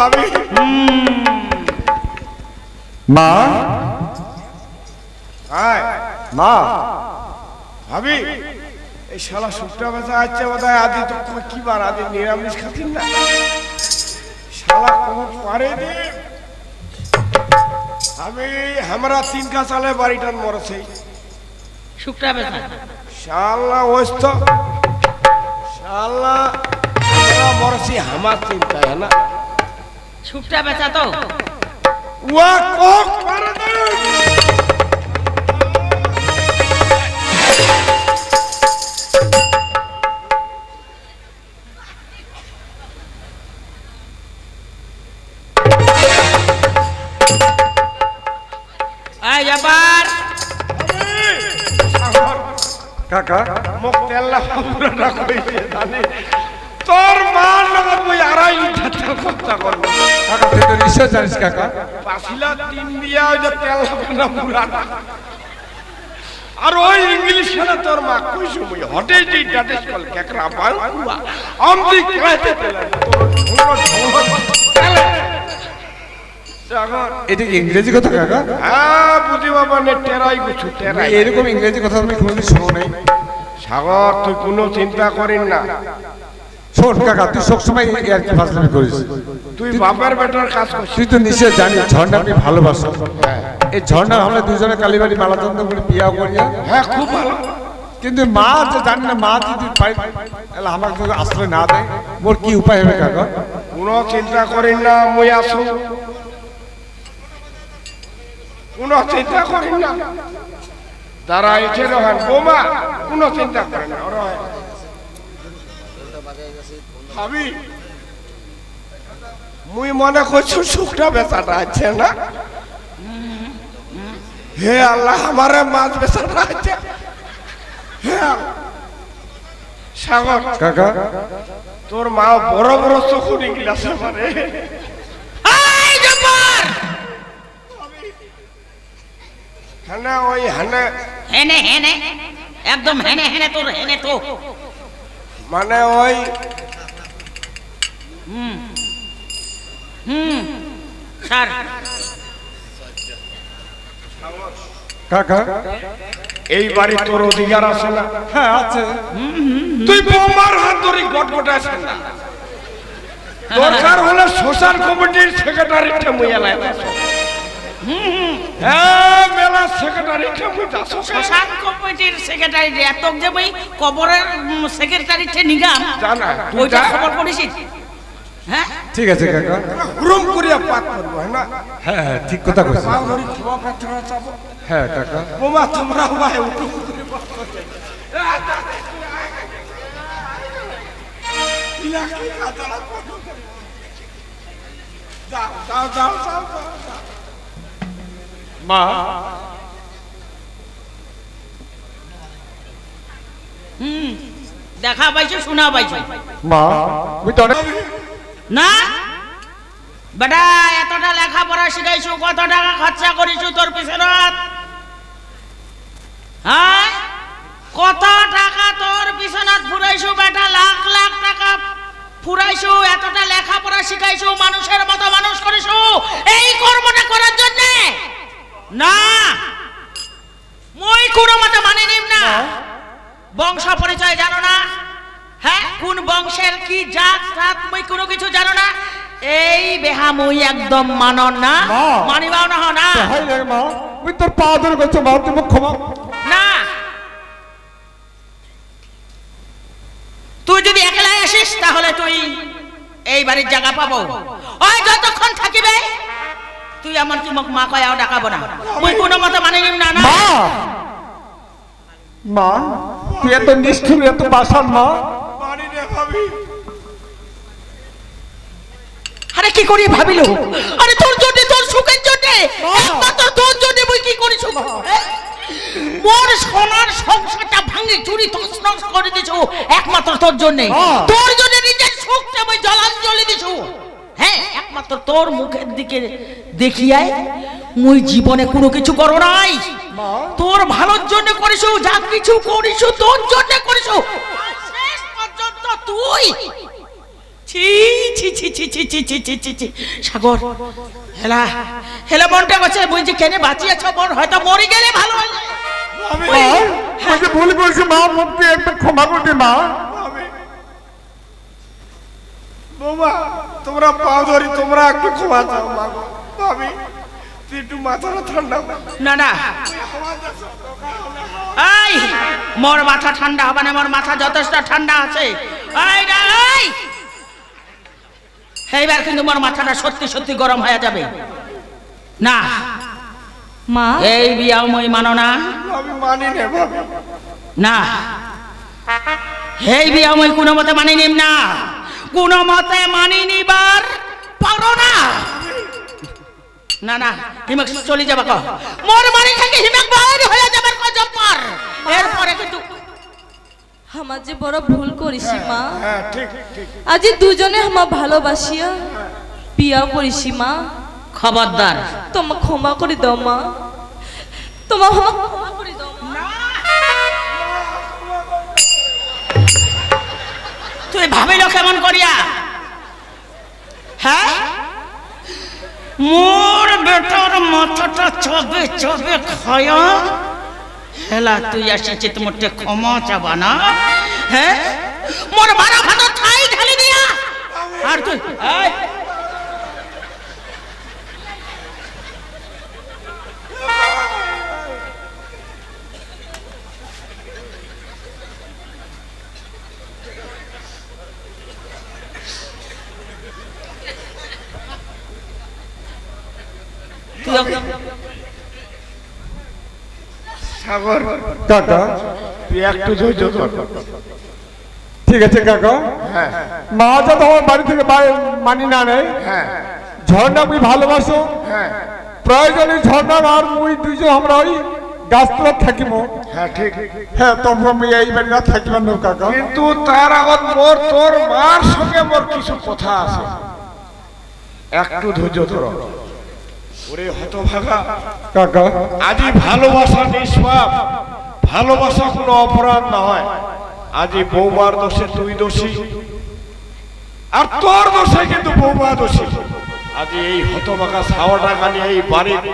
ভাবি মা? মা। ভাবি এই শালা শুকটা বেচা আছে বোধহয় আদি তো কি বার আদি নিরামিষ খাতিন না? শালা কখন পারে দে আমি আমরা তিন কাঁচালে বাড়িটার মরছে। শুকটা বেচা। শালা ওইস তো শালা আমরা মরছি আমার চিন্তায় না? শুকটা বেচা তো। কক জানি। তোর মা লগত মই আড়াই খরচা করব কাকা তুই তো নিশ্চয় জানিস কাকা। পাছিলা তিন দিয়া ওই যে তেল না আর ওই ইংলিশ খেলা তোর মা কইছো মই হটে যে ডাটেস কল কেকরা আমদি কইতে তেল এটা কি ইংরেজি কথা কাকা? হ্যাঁ বুঝি বাবা নে টেরাই কিছু টেরাই। এরকম ইংরেজি কথা আমি কোনোদিন শুনো নাই। সাগর তুই কোনো চিন্তা করিস না। শোন কাকা তুই সবসময় আর কি ফাজলামি করিস। তুই বাপের বেটার কাজ করছিস। তুই তো নিশ্চয় জানিস ঝর্ণা আমি ভালোবাসো এই ঝর্ণা আমরা দুজনে কালীবাড়ি মালাচন্দ্র করে বিয়া করিয়া। হ্যাঁ খুব ভালো। কিন্তু মা যে জানি না মা যদি পাই তাহলে আমাকে যদি আশ্রয় না দেয়। মোর কি উপায় হবে কাকা? কোনো চিন্তা করিস না মুই আসু কোনো চিন্তা করিস না। যারা এসে রহেন বোমা কোনো চিন্তা করে না। ভাবি মুই মনে করছি সুখটা বেচাটা আছে না? হে আল্লাহ আমারে মাছ বেচাটা আছে। হে সাগর কাকা। তোর মা বড় বড় চকু নিগলাছে মানে এই ওই হেনে। হেনে একদম হেনে হেনে তোর হেনে তো মানে ওই হুম। স্যার। কাকা এই বাড়ি তোর অধিকার আছে না? হ্যাঁ আছে। তুই বোমার হাত ধরে গটগটে আছে না দরকার হলে সোশ্যাল কমিটির সেক্রেটারিটা মুই এলাই হ্যাঁ মেলা সেক্রেটারিটা মুই যাচ্ছ শ্মশান কমিটির সেক্রেটারি এত যে বই কবরের সেক্রেটারি ঠে নিগাম জানা তুই খবর করেছিস হ্যাঁ? ঠিক আছে কাকা। হুরুম করিয়া পাক করব হ্যাঁ না? হ্যাঁ হ্যাঁ ঠিক কথা ধরি খাওয়া পাত্রা চাবো? হ্যাঁ কাকা। বোমা তোমরা ভাই উঠু করে পাক করতে ইলাকি কাতারা যাও যাও যাও যাও যাও মা। হুম দেখা পাইছো শোনা পাইছো। মা আমি তো অনেক না? বেটা এতটা লেখাপড়া শিখাইছো কত টাকা খরচা করিছো তোর পিছনে হ্যাঁ? কত টাকা তোর পিছনত ফুরাইছো বেটা? লাখ লাখ টাকা ফুরাইছো এতটা লেখাপড়া শিখাইছো মানুষের মতো মানুষ করিছো এই কর্মটা করার জন্য? না। মই কোনো মতে মানে নিম না। বংশ পরিচয় জানো না? হ্যাঁ কোন বংশের কি জাত জাত মই কোনো কিছু জানো না? এই বেহা মই একদম মানন না। মানিবাও না না। হাই রে মা আমি তোর পা ধরে করছ মা তুমি ক্ষমা না। তুই যদি একলাই আসিস তাহলে তুই এই বাড়ির জায়গা পাবো। ওই যতক্ষণ থাকিবে তুই আমার কি মোক মা কয়াও ডাকাবো না। মুই কোনো মতে মানে নিম না না। মা তুই এত নিষ্ঠুর এত পাষাণ মা। ভাবি। আরে কি করি ভাবিলো আরে তোর জন্য তোর সুখের জন্য। একমাত্র তোর জন্য মুই কি করিস মোর সোনার সংসারটা ভাঙে চুরি তছনছ করে দিছো একমাত্র তোর জন্য। তোর জন্য নিজের সুখটা মুই জলাঞ্জলি দিছো। হ্যাঁ একমাত্র তোর মুখের দিকে দেখিয়াই মুই জীবনে কোনো কিছু করো নাই। তোর ভালোর জন্য করিস যা কিছু করিস তোর জন্য করিস তুই? ছি ছি ছি ছি ছি ছি ছি ছি ছি ছি। সাগর হেলা হেলা মনটা গেছে বুঝছি কেনে বাঁচিয়েছ মন হয়তো মরে গেলে ভালো আমি ভুল করেছি মা মুক্তি একটু ক্ষমা করে মা। বৌমা তোমরা পাও ধরি তোমরা একটু ক্ষমা চাও মা। আমি তুই একটু মাথাটা ঠান্ডা না না। এই মোর মাথা ঠান্ডা হবে না মোর মাথা যথেষ্ট ঠান্ডা আছে। এইবার কিন্তু মোর মাথাটা সত্যি সত্যি গরম হয়ে যাবে। না। মা? এই বিয়াও মই মানো না। আমি মানি নে না। এই বিয়া মই কোনো মতে মানি নিম না। কোনো মতে মানি নিবার পারো না। না না হিমেক চলে যাবা ক মোর বাড়ি থেকে হিমেক বাইরে হয়ে যাবার ক জব্বার। এরপরে কিন্তু আমার যে বড় ভুল করিসি মা। হ্যাঁ ঠিক ঠিক আজ দুজনে আমার ভালোবাসিয়া বিয়া করিসি মা। খবরদার। তোমা ক্ষমা করে দাও মা। তোমা ক্ষমা করে দাও। তুই ভাবিল কেমন করিয়া? হ্যাঁ? মোর বেটার মাথাটা চবে চবে খায়া। হেলা, তুই আসিছি তোমার ক্ষমা চাবা না? হ্যাঁ মোর বারা ভাত ছাই ঢালি দিয়া। আর তুই তুই সাগর। কাকা তুই একটু ধৈর্য ধর। ঠিক আছে কাকা। হ্যাঁ। মা যা তোমার বাড়ি থেকে মানি না নেই। হ্যাঁ। ঝর্ণা মুই ভালোবাসো। হ্যাঁ। প্রয়োজনে ঝর্ণা আর মুই দুইজন আমরা ওই গাছতলা থাকিব হ্যাঁ ঠিক। হ্যাঁ আমি এই বাড়ি না থাকিব না কাকা। কিন্তু তার আগত মোর তোর মার সঙ্গে মোর কিছু কথা আছে। একটু ধৈর্য ধর। ওরে হতভাগা। কাকা। আজি ভালোবাসা নিষ্পাপ ভালোবাসা কোনো অপরাধ না হয়। আজি বৌমার দোষে তুই দোষী আর তোর দোষে কিন্তু বৌমা দোষী। আজি এই হতভাগা টাকা নিয়ে এই বাড়ির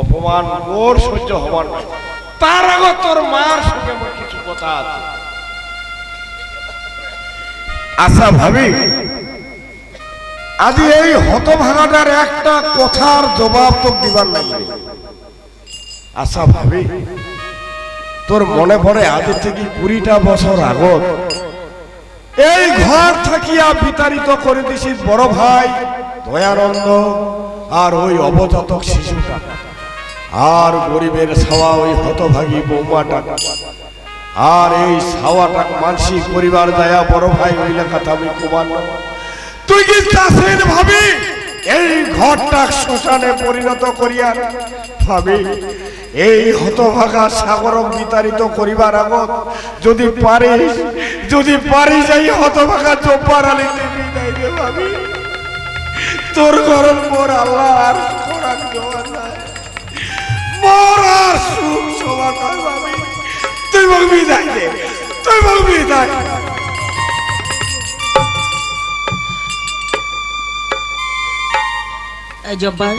অপমান মোর সহ্য হবার নয়। তার আগত তোর মার সঙ্গে কিছু কথা আছে। আচ্ছা ভাবি আজি এই হতভাগাটার একটা কথার জবাব তো দিবার লাগবে আচ্ছা ভাবি, তোর মনে পড়ে আজ থেকে কুড়িটা বছর আগত? এই ঘর থাকিয়া বিতাড়িত করে দিছিস বড় ভাই দয়ানন্দ আর ওই অবজাতক শিশুটা আর গরিবের ছাওয়া ওই হতভাগী বৌমাটা আর এই ছাওয়াটা মানসি পরিবার দয়া বড় ভাই ওই লেখাটা আমি কুমার। তুই কি চাষের ভাবি? এই ঘরটা শ্মশানে পরিণত করিয়া ভাবি, এই হতভাগা সাগরক বিতাড়িত করিবার আগত যদি পারিস, যদি পারি যাই হতভাগা চোপার আলী ভাবি। তোর গরম মোর আল্লাহ আর খোরাক মোর আর সুখ সবার ভাবি। তুই বল বিদায় দে তুই বল বিদায় জব্বার।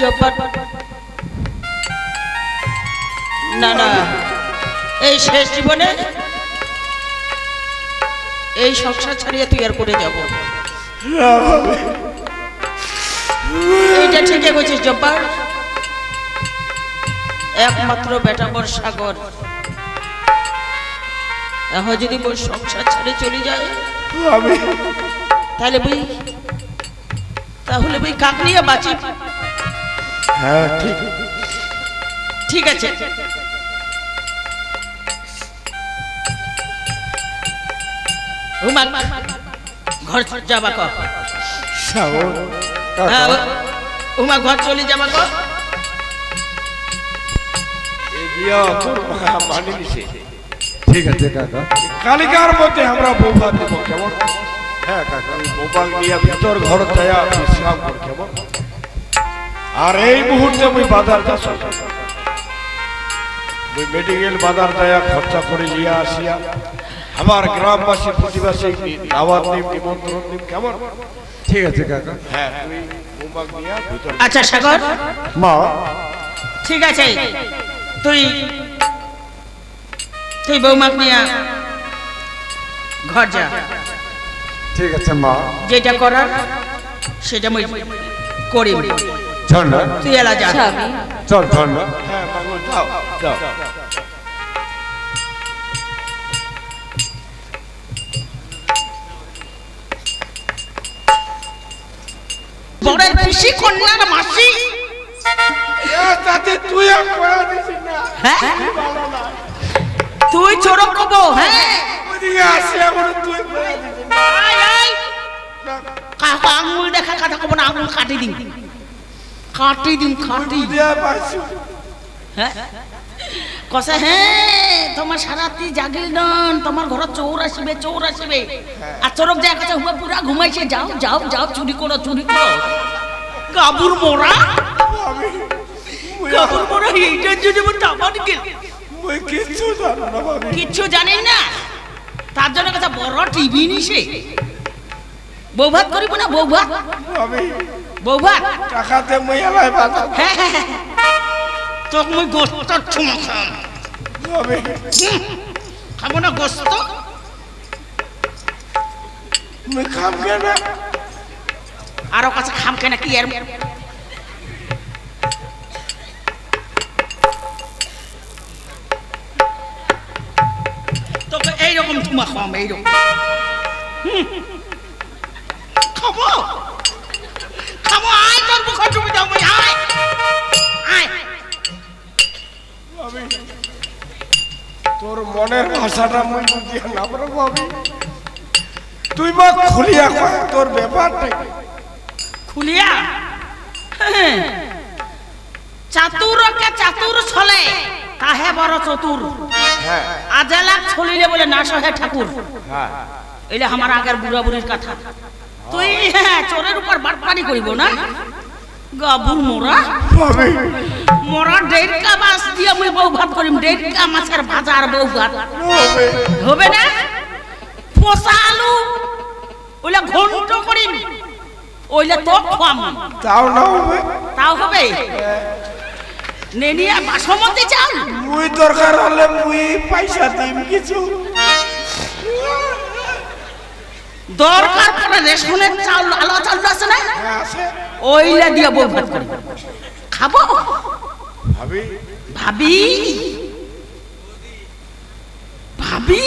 জব্বার। না না। এই শেষ জীবনে এই সংসার ছাড়িয়ে তুই আর করে যাব? এইটা ঠিকই বলছিস, জব্বার। একমাত্র বেটা মোর সাগর। এখন যদি মোর সংসার ছেড়ে চলে যায় আমি তাহলে বই তাহলে বই কাক নিয়ে বাঁচি। হ্যাঁ ঠিক। ঠিক আছে। ঘর যাবা ক হ্যাঁ, উমা ঘর চলে যাবা ক মানি ঠিক আছে কাকা। কালিকার মধ্যে আমরা বৌভাত দেব কেমন? হ্যাঁ কাকা ওই বৌভাত নিয়ে ভিতর ঘর দেয়া বিশ্রাম কর কেমন? আর এই মুহূর্তে আমি বাজার যাচ্ছ। ওই মেডিকেল বাজার দেয়া খরচা করে নিয়ে আসিয়া আমার গ্রামবাসী প্রতিবাসী দাওয়াত নিম নিমন্ত্রণ নিম কেমন? ঠিক আছে কাকা। হ্যাঁ তুই বৌমাক নিয়ে ভিতরে আচ্ছা সাগর। মা। ঠিক আছে তুই তুই বৌমাক নিয়ে ঘর যা। ঠিক আছে মা। যেটা করার সেটা মই করি ঝর্ণা। তুই এলা যা। চল ঝর্ণা। হ্যাঁ বড়ের পিসি কন্যার মাসি। তাতে তুই আর কয়া দিছিস না। হ্যাঁ? তুই চোরক কবো হ্যাঁ? আঙুল দেখা কথা কব না আঙুল কাটি দিন। কাটি দিন কাটি হ্যাঁ? কসে হ্যাঁ তোমার সারাতি জাগিল নন তোমার ঘর চোর আসবে চোর আসবে। আর চোরক যা কাছে হুয়া পুরা ঘুমাইছে যাও যাও যাও চুরি করো চুরি করো। কাবুর মোরা? কাবুর মোরা এইটার জন্য আমার টামান গেল। মুই কিচ্ছু জানো না ভাবি কিচ্ছু জানেন না? তার জন্য কাছে বড় টিভি নিছে বউ ভাত করিব না বউ ভাত ভাবি বউ ভাত টাকাতে মুই এলাই বাজার হ্যাঁ হ্যাঁ হ্যাঁ। তোকে মুই গোস্ত ছুমা খাম। ভাবি খাব না গোস্ত? মুই খাম কেনা? আরও কাছে খাম কেন কি আর এইরকম চুমা খাম এইরকম। খাব খাব আয় তোর মুখ দাও মই আয় আয় তোর মনের ভাষাটা মুই বুঝিয়া না বড় ভাবি তুই মা খুলিয়া কয় তোর ব্যাপারটা খুলিয়া? হ্যাঁ। চাতুরকে চাতুর ছলে তাহে বড় চতুর। হ্যাঁ। আজালাক ছলিলে বলে না সহে ঠাকুর। হ্যাঁ। এটা আমার আগের বুড়া বুড়ির কথা। তুই হ্যাঁ চোরের উপর বাটপানি করিব না? গাবুর মোরা। মোরা ডেটকা মাছ দিয়ে আমি বউ ভাত করিম ডেটকা মাছের ভাজা আর বউ ভাত হবে না? পোষা আলু ওইলা ঘন্ট করিম ওইলা তো খাম তাও না হবে। তাও হবে? নেনিয়া বাসমতি চাল। মুই দরকার হলে মুই পয়সা দিম কিছু। দরকার পড়ে রেশনের চাল আলো চাল আছে না? হ্যাঁ, ওইলা দিয়া বউ ভাত করিম খাব? ভাবি। ভাবি? ভাবি?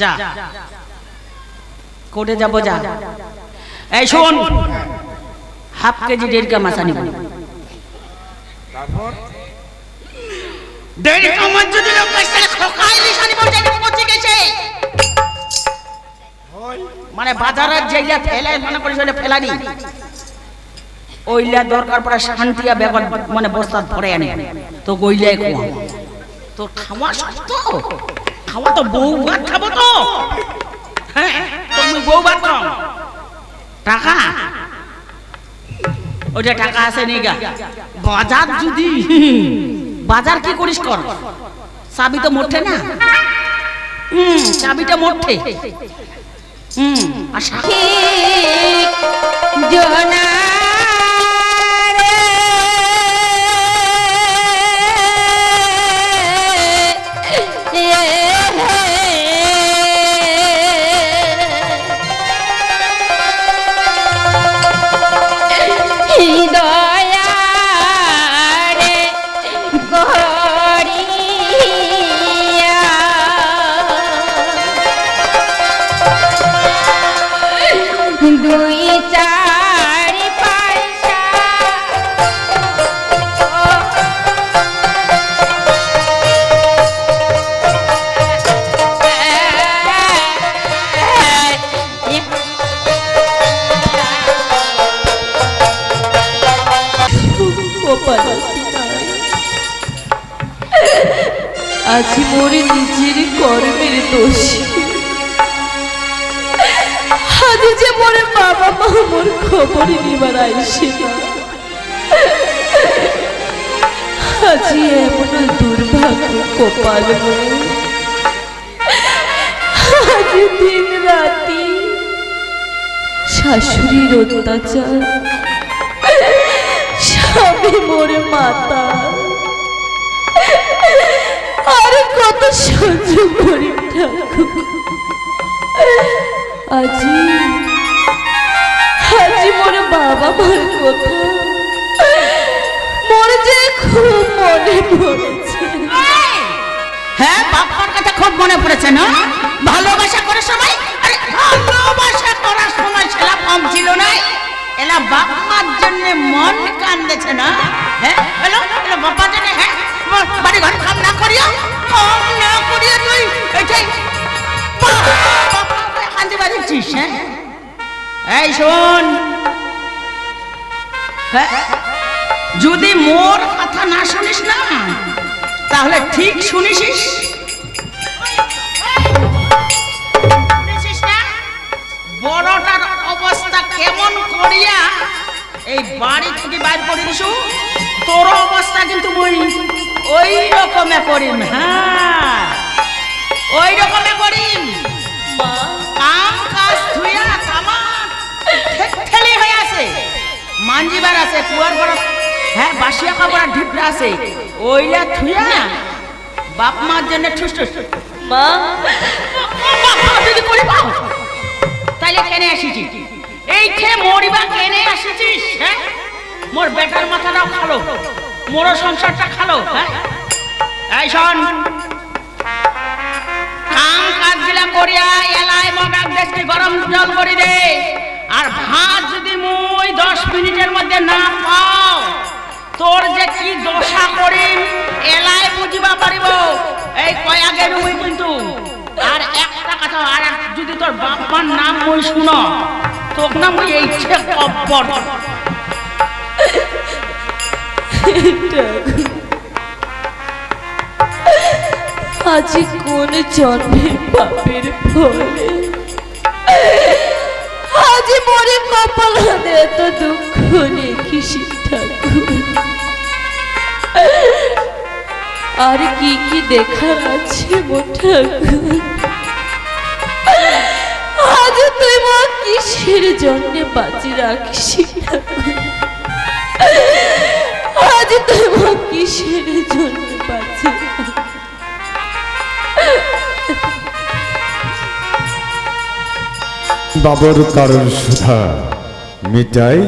যা। কোর্টে যাব যা। এই শোন হাফ কেজি দেড় কা মাছ আনিব তারপর? দেড় কা যদি লোক পয়সা খোকাই লিস আনিব জানি পচে গেছে। মানে বাজারের যেইলা ফেলাই মনে করিস ওইটা ফেলানি? ওইলা দরকার পড়ে শান্তিয়া বেগন মানে বস্তা ধরে আনে। তো গইলাই খাওয়া। তো খাওয়া শক্ত খাওয়া তো বউ ভাত খাব তো। হ্যাঁ তুমি বউ ভাত টাকা? ওইটা টাকা আছে নিগা বাজার যদি, বাজার কি করিস কর? চাবি তো মোটে না? হুম, চাবিটা মোটে। হুম আর সা- আজি মোরে নিজের কর্মের দোষ। আজ যে মোরে বাবা মা মোর খবর নিবার আইসে আজি এমন দুর্ভাগ্য কপাল। আজ দিন রাতি শাশুড়ির অত্যাচার, স্বামী মোরে মাতা কত সহ্য করি আজি আজি মোর বাবা মার কথা। মোর যে খুব মনে পড়েছে। হ্যাঁ বাপ্পার কথা খুব মনে পড়েছে, না? ভালোবাসা করে সবাই, আরে, ভালোবাসা করার সময় ছেলা কম ছিল না। এলা বাপ্পার জন্য মন কান্দেছে, না? হ্যাঁ হ্যালো এলা বাপ্পার জন্য বাড়ি ঘর না করিয়া না করিয়া তুই বাড়িছিস হ্যাঁ? এই শোন। হ্যাঁ? যদি মোর কথা না শুনিস না, তাহলে ঠিক না? বড়টার অবস্থা কেমন করিয়া এই বাড়ি থেকে বাইর করে দিছু? তোর অবস্থা কিন্তু রকমে করিম হ্যাঁ। ওই রকমে করিম। মা কাম কাজ ধুইয়া তামাক ঠেলি হয়ে আছে। মাঞ্জিবার আছে কুয়ার বড় হ্যাঁ বাসিয়া কাপড় ঢিপরা আছে। ওইলা থুইয়া বাপ মার জন্য ঠুস ঠুস। মা। যদি করিবা তাইলে কেনে আসিছি? এই খেয়ে মরিবা কেনে আসিছিস হ্যাঁ? মোর বেটার মাথাটাও খালো মোর সংসারটা খালো হ্যাঁ? এই শোন। কাজগুলা করিয়া এলাই মগাক দেখতে গরম জল করে দে। আর ভাত যদি মুই দশ মিনিটের মধ্যে না পাও তোর যে কি দশা করিম, এলাই বুঝিবা পারিব। এই কয়াগে রুই কিন্তু, আর একটা কথা, আর যদি তোর বাপ্পার নাম মুই শুনো তোক না মুই এই কব্বর। আজি কোন জন্মের পাপের ফলে? আজি মরে কপাল হাতে এত দুঃখ রেখেছি ঠাকুর? আর কি কি দেখার আছে আজ তুই মা কিসের জন্য বাঁচি রাখিস আজ তুই মা কিসের জন্য বাবর কারণ সুধা। মিটাই